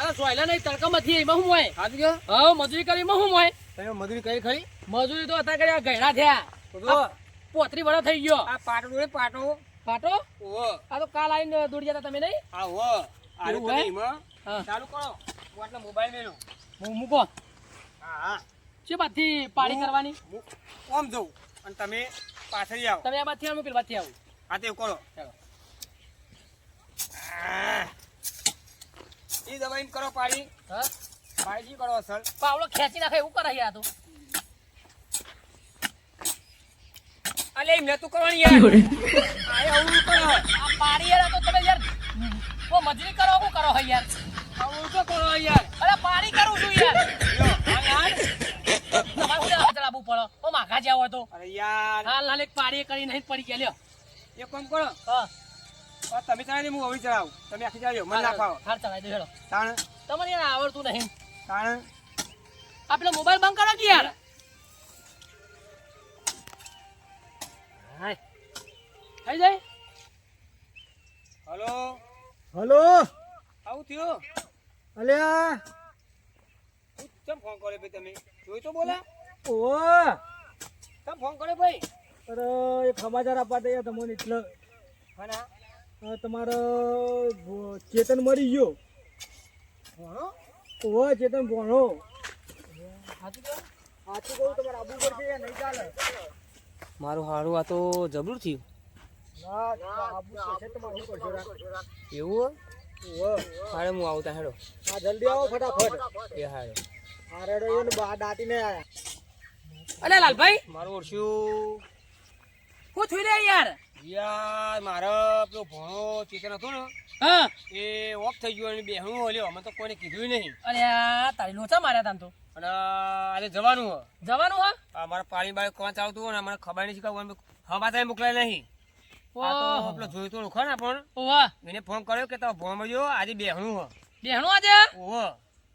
અરે સોયલા નહીં તડકામાંથી એમાં હું હોય? સાચું હા મજૂરી કરી એમાં હું હોય? તમે મજૂરી કરી ખરી? મજૂરી તો અત્યારે કર્યા ગયડા થયા. પોતરી વડા થઈ ગયો. આ પાટો પાટો. પાટો? આ તો કાલ આવીને દોડી જતા તમે નહીં? આ હો આરે તમે એમાં. ચાલુ કરો. હું આટલા મોબાઈલ મેલો હું મૂકો. હા હા. શું બાદથી પાડી કરવાની? હું ઓમ જઉં. અને તમે પાછળ આવો તમે આ બાદથી આવો પેલી બાદથી આવું. તે કરો. ચાલો. એ દવા એમ કરો પાડી. હા? પાડી કરો પાવડો ખેંચી નાખે એવું કરે યાર તો. અલે એમ નતું કરવાની યાર. આ આવું કરો. આ પાડી યાર તો તમે યાર ઓ મજૂરી કરો શું કરો હે યાર? આવું તો કરો યાર. અરે પાડી કરું છું યાર. લ્યો, હા યાર તમારે શું હાથ લાવવું પડે? ઓ માખા જ્યાં તો. અરે યાર. હાલ હાલ એક પાડી કરી નહીં પડી ગયા લ્યો. એક કામ કરો. હા. આ તમે ચડાવી હું હવે ચડાવું તમે આખી ચડાવી મને ના ખાવ હાર ચલાવી દો હેડો. તાણ. તમને યાર આવડતું નહીં? તાણ. આ પેલો મોબાઈલ બંધ કરો કે યાર? હાય. થઈ જાય. હલો? હલો? આવું થયું? અલ્યા? કેમ ફોન કર્યો ભાઈ તમે? જોઈ તો બોલા. ઓ કેમ ફોન કર્યો ભાઈ? અરે એક સમાચાર આપવા દે તમને એટલે. હા તમારો ચેતન મરી ગયો. ભણો ઓ ચેતન ભણો. સાચું કહું? તમારે આબુ પર છે નહીં ચાલે. મારું હારું આ તો જબરું થયું? એવું હારે હું આવતા હેડો. હા જલ્દી આવો ફટાફટ. એ હારે. આ રેડો એને બા દાટીને આયા. અલે લાલભાઈ! મારું ઓળખ્યું. શું થઈ રે યાર? યાર મારે પેલો ભણો ચેતન હતો ને હા. એ ઓફ થઈ ગયો અને બેહણું ઓલ્યો. અમે તો કોઈને કીધું નહીં. અરે આ તારી લોચા માર્યા તાન તો. અને આજે જવાનું હો. જવાનું હા? આ મારા પાણી બાય કોણ ચાલતું હોય ને મને ખબર નહીં કે હવા તો મોકલાય નહીં. આપણે જોયું તો ઓળખો ને પણ ઓવા એને ફોન કર્યો કે તમે ભણ મળ્યો આજે બેહણું હો. બેહણું આજે? ઓહો.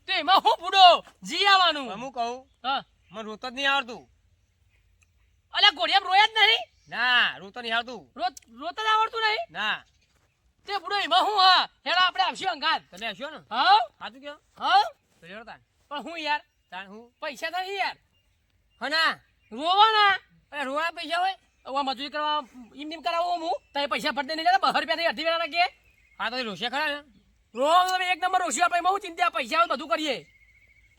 તો એમાં હું બુડો? જી આવવાનું. હું કહું હા. મને રોતો જ નહીં આવડતું. અલે ઘોડિયામ રોયા જ નહીં? ના રોતો નહીં આવતું. રોત રોત જ આવડતું નહીં? ના. તે બુડો એમાં હું હા? હેડા આપણે આવશું અંગાત. તમે આવશો ને? હા સાચું કયો હા તો તાન પણ હું યાર? તાન હું? પૈસા તો નહીં યાર. હના? રોવાના? અરે રોવાના પૈસા હોય? હવે મજૂરી કરવા એમ એમ કરાવો હું? તો પૈસા ભરતે નહીં જતા બહાર રૂપિયા અઢી વેળા કે હા તો રોશિયા રોશે ખરા ને? રોવા તમે એક નંબર રોશિયા આપણે બહુ ચિંતા પૈસા આવે બધું કરીએ.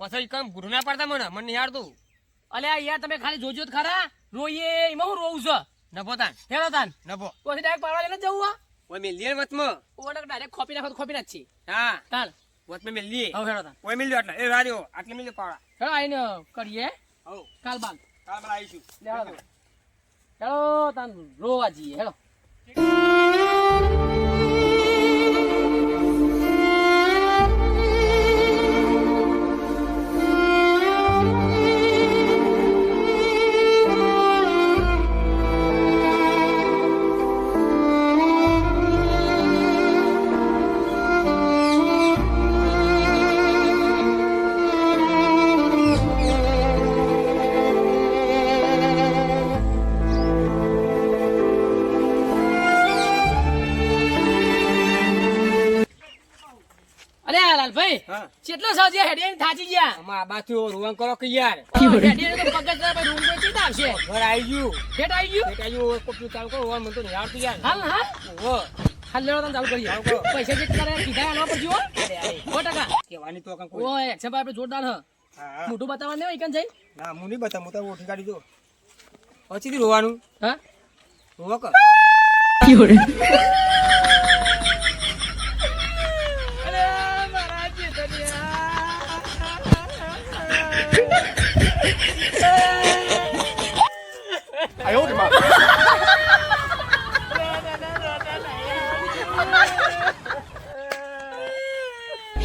પછી કમ ગુરુ ના પડતા મને મને નહીં આવડતું. અલ્યા યાર તમે ખાલી જોજો ખરા. રોઈએ એમાં હું રોવું છું. નભો તાન. હેલો તાન. નભો. તો ડાયરેક્ટ પાડવા લઈને જવું આ ઓય મેં લીએ વચમાં ઓડક ડાયરેક્ટ ખોપી નાખો તો ખોપી નાખી હા. તાન. વચમાં મેં લીએ હવે હેલો તાન. ઓય મેં લ્યો એટલે. એ રાજો આટલે મેં લ્યો પાવડા હેડો આઈને કરીએ. હો કાલ બાલ કાલ બાલ આવીશું. તાન હેડો તાન રોવા જઈએ. કેટલો સાજે હેડે થાચી ગયા. આ બાજુ રોવાન કરો કે યાર. હેડિયા તો પગજ ના રૂમ કોઈ ચીતા આવશે. ઘર આવી ગયું. હેડ આવી ગયું? એક આવ્યું કોપી ચાલુ કરો રૂવાન મને તો નહીં આવડતું યાર. હાલ હાલ. ઓ હાલ તાન ચાલુ કરી. પૈસા જે કરે કીધા આલવા પડશે હો સો ટકા. કેવાની તો કાંઈ ઓ એક્શન આપણે જોરદાર હ. હા, હા. મોટું બતાવવા નહીં એકન જઈ ના હું નહીં બતાવું હું તો ઓઠી કાઢી દો. પછીથી રોવાનું. હા? રોવો કર.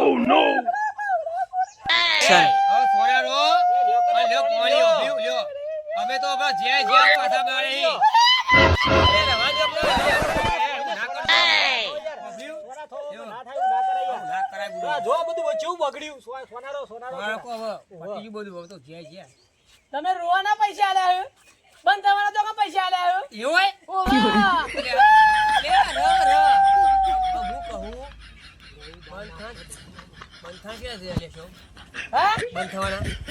એવું no. જો બધું બગડ્યું? સોનારો સોનારો. બધું, તો જે. તમે રોવાના પૈસા આલ્યા હે? બંધ થવાના તો પૈસા આલ્યા? એવું હોય? ઓવા! લે, લે, ર, ર. હવે હું કહું, બંધ થા- બંધ થા ક્યાં છે લેશો? હા? બંધ થવાના?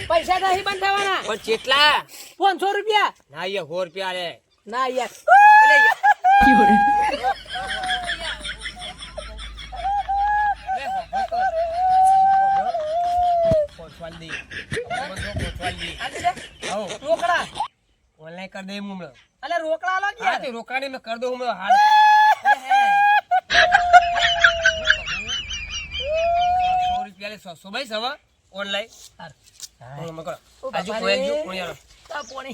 પૈસા નથી બંધ થવાના. પણ ચેટલા? પાંચસો રૂપિયા. ના, ઈ સો રૂપિયા રે ના યાર. યાર. હો, હો. હો, રોકડા. ઓનલાઈન કરી દે એમ હમણાં. અલે રોકડા હા, યાર તે રોકાણી મેં કરી દઉં હમણાં. હાલ. સો રૂપિયા લે, સો- સો ભાઈ સવા ઓનલાઈન હાર. મકડો. આજુ કોઈ જો કોઈ આલો. આ પોણી.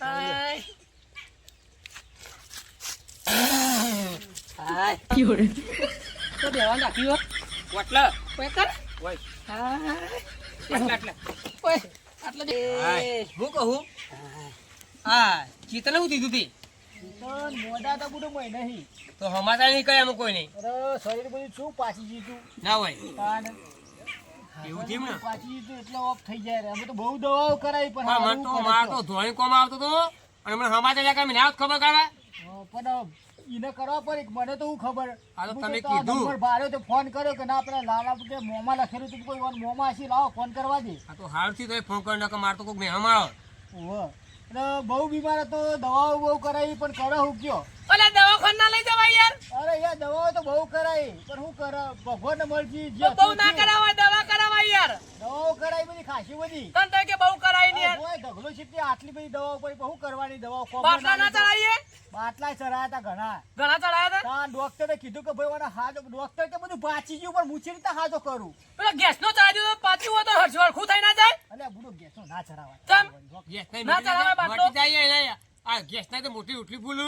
હાય. હાય. તો દેવા નાખ્યું હો. વાટલા. ઓય કર? ઓય, હાય. આટલા. ઓય આટલા દે. હું કહું? હા ચિત્તને હું દીધું તી તો? મોઢા તો બધું મય નહીં. તો હમાતા નહીં કઈ અમુક કોઈ નહીં. અરે શરીર બધું શું પાછી જીતું? ના હોય. એવું થયું ને? પાછી જીતું એટલે ઓફ થઈ જાય અમે તો બહુ દવાઓ કરાવી પણ હા, મને તો માર તો. તો કોમ આવતો તો અને મને હમાતા જાય કે ના ખબર કાઢવા પણ ઈને કરવા પડે મને તો હું ખબર. હા તો તમે કીધું. નંબર તો ફોન કર્યો કે ના આપણે લાલા કે મોંમાં લખેલું કોઈ વાર મોંમાં લાવો ફોન કરવા દે. આ તો ફોન કરી નાખો માર તો કોઈક મહેમાન આવે. એટલે બહુ બીમાર હતો દવાઓ બહુ કરાવી પણ કરો હું કયો? ઓલા દવાખાના લઈ જવાય યાર. અરે યાર દવાઓ તો બહુ કરાવી પણ શું કરે ભગવાન મરજી જે બહુ ના થયું. કરાવાય દવા કરાવાય યાર. દવાઓ કરાવી બધી ખાસી બધી. તન તો કે બહુ કરાય ને યાર. ઓય, ઢગલો છીપી આટલી બધી દવાઓ પડી? બહુ કરવાની દવાઓ કોમ બાટલા ના ચડાયા હતા ઘણા. ઘણા ચડાયા હતા ડોક્ટરે કીધું કે ભાઈ હાથ ડોક્ટર કે બધું પાછી ગયું પણ હું છે રીતે હાથો કરું. પેલો ગેસ નો ચડાવી પાછું હોય તો હરખ- થઈ ના જાય. અલ્યા બુડો ગેસો ના ચડાવાય. ના મટી બાટલો. જાય. આ ગેસ ના તો મોટી ઉઠલી ભૂલ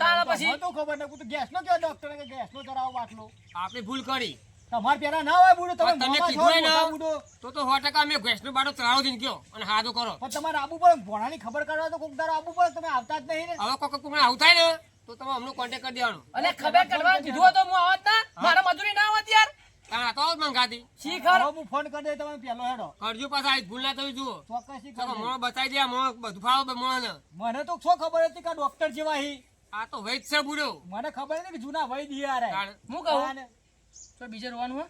તારા પછી? તો ખબર નહીં ગેસ નો કયો ડોક્ટર કે ગેસ નો ચડાવો બાટલો આપણે ભૂલ કરી. તમારે પેલા ના હોય બુડો તમે તમે કીધું ના બુડો. તો તો સો ટકા અમે ગેસ નો બાટલો ચડાવો દીન કયો અને હાદો કરો. પણ તમારે આબુ પડે ભોણાની ખબર કરવા તો કોક દાડો આબુ પડે તમે આવતા જ નહીં ને. હવે કોક કોક આવું થાય ને તો તમે અમને કોન્ટેક્ટ કરી દેવાનો. અને ખબર કરવા કીધું તો હું આવત ના. મારા મજૂરી ના આવત યાર. આ તો આવું ખાધી મંગાતી શીખર. હું ફોન કરી દે તમે પેલો હેડો. કરજો પાછા આજ ભૂલ ના થવી જુઓ. ચોક્કસી તો મો બતાઈ દે મો બધું ફાવો મોણો ને મને તો શું ખબર હતી કે ડોક્ટર જેવા હી? આ તો વૈદ છે બુડો મને ખબર નથી કે જૂના વૈદ હી હારે. હું કહું? તો બીજે રોવાનું હો.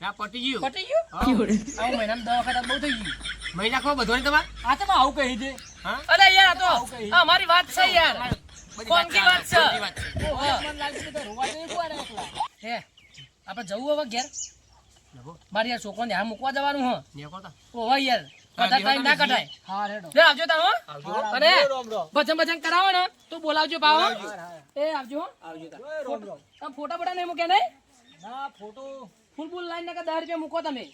ના પટી ગયું. પટી ગયું. આવું મહિનામાં દવાખાના બહુ થઈ ગયું. મહિના ખો બધો ને તમારે? આ તો આવું કહી દે. હા? અરે યાર આ તો આવું મારી વાત છે યાર. કોણ વાત છે? મને લાગ્યું તો રોવા જઈ કોણ એકલા. હે. આપણે જવું હવે ઘેર? મારે યાર છોકરાને ધ્યાન મૂકવા જવાનું હો. નેકો યાર. બધા ના કઢાય. લે આવજો તારો હો. આવજો. હા, અરે રોમ રોમ ભજન ભજન કરાવો ને તો બોલાવજો પાવો હા, હા. એ આવજો આવજો તા. જોય રોમ રોમ. તમે ફોટા ફોટા નહીં મૂકે નહીં? ના ફોટો. ફૂલ ફૂલ લાઈન ના દસ રૂપિયા મૂકો તમે.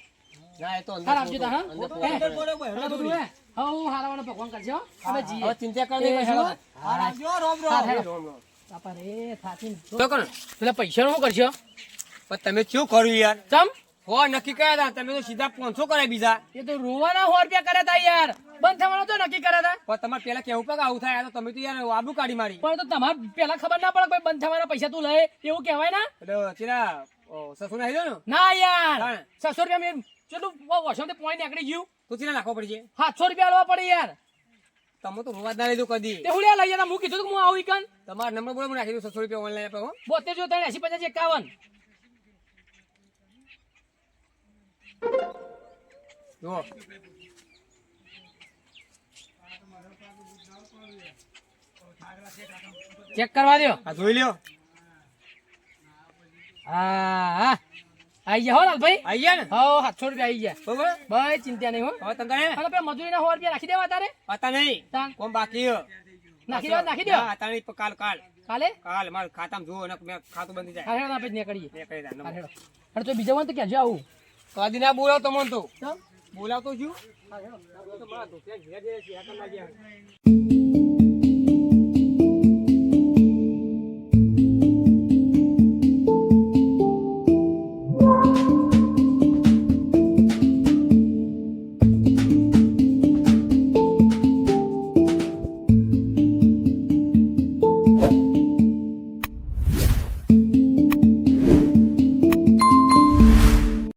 ના, એ તો અંદર આવજો તા હા. અંદર હે? અંદર બરોબર આ હેડો બધું હે. હા હું હારાવાનો ભગવાન કરશે અમે જીએ ચિંતા કરો એ નહીં, હેડો. હેડો. હા આવજો રોમ રોમ. રોમ, રોમ. બાપા રે થાકી તો કોણ? પેલા પૈસા નું કરશો પણ તમે શું કર્યું યાર? ચમ? હો નક્કી કર્યા હતા તમે તો સીધા પાંચસો કર્યા બીજા એ તો રોવાના સો રૂપિયા કર્યા હતા યાર. બંધ થવાનો તો નક્કી કર્યા હતા પણ તમારે પેલા કેવું કે આવું થાય? તો તમે તો યાર આબુ કાઢી મારી. પણ તો તમારે પેલા ખબર ના પડે બંધ થવાના પૈસા તું લે. એવું કહેવાય ના? એટલે ચીરા સસુ ના ને? ના યાર. છસો રૂપિયા મેં ચેટલું વર્ષો પોઈન્ટ નીકળી ગયું. તો ચીરા નાખવો પડશે? સાતસો રૂપિયા લેવા પડે યાર. તમે તો રોવા ના લીધું કદી. તે હું લે લઈ જતા. હું કીધું કે હું આવું કન તમારો નંબર બોલો નાખી દઉં છસો રૂપિયા ઓનલાઈન આપે બોતેર જો ત્રણ એસી પચાસ એકાવન. જુઓ. ચેક કરવા દો આ જોઈ લ્યો. હા હા. આઈ ગયા હો લાલભાઈ? આઈ ગયા ને? હો સાતસો રૂપિયા આઈ ગયા. બરોબર? ભાઈ ચિંતા નહીં હો. હવે તમે અને પેલા મજૂરીના સો રૂપિયા નાખી દેવા તારે? પતા નહીં. કોમ બાકી. નાખી દેવા નાખી દો. હા, નહીં, કાલ કાલ. કાલે? કાલ મારું ખાતામાં જુઓ ને મેં ખાતું બંધ જાય. હેડો આપણે નીકળીએ. નીકળી દે નંબર. હેડો. તો બીજા હોય તો ક્યાં જાવ કદી ના બોલાવ તમને તો. બોલાવતો છું.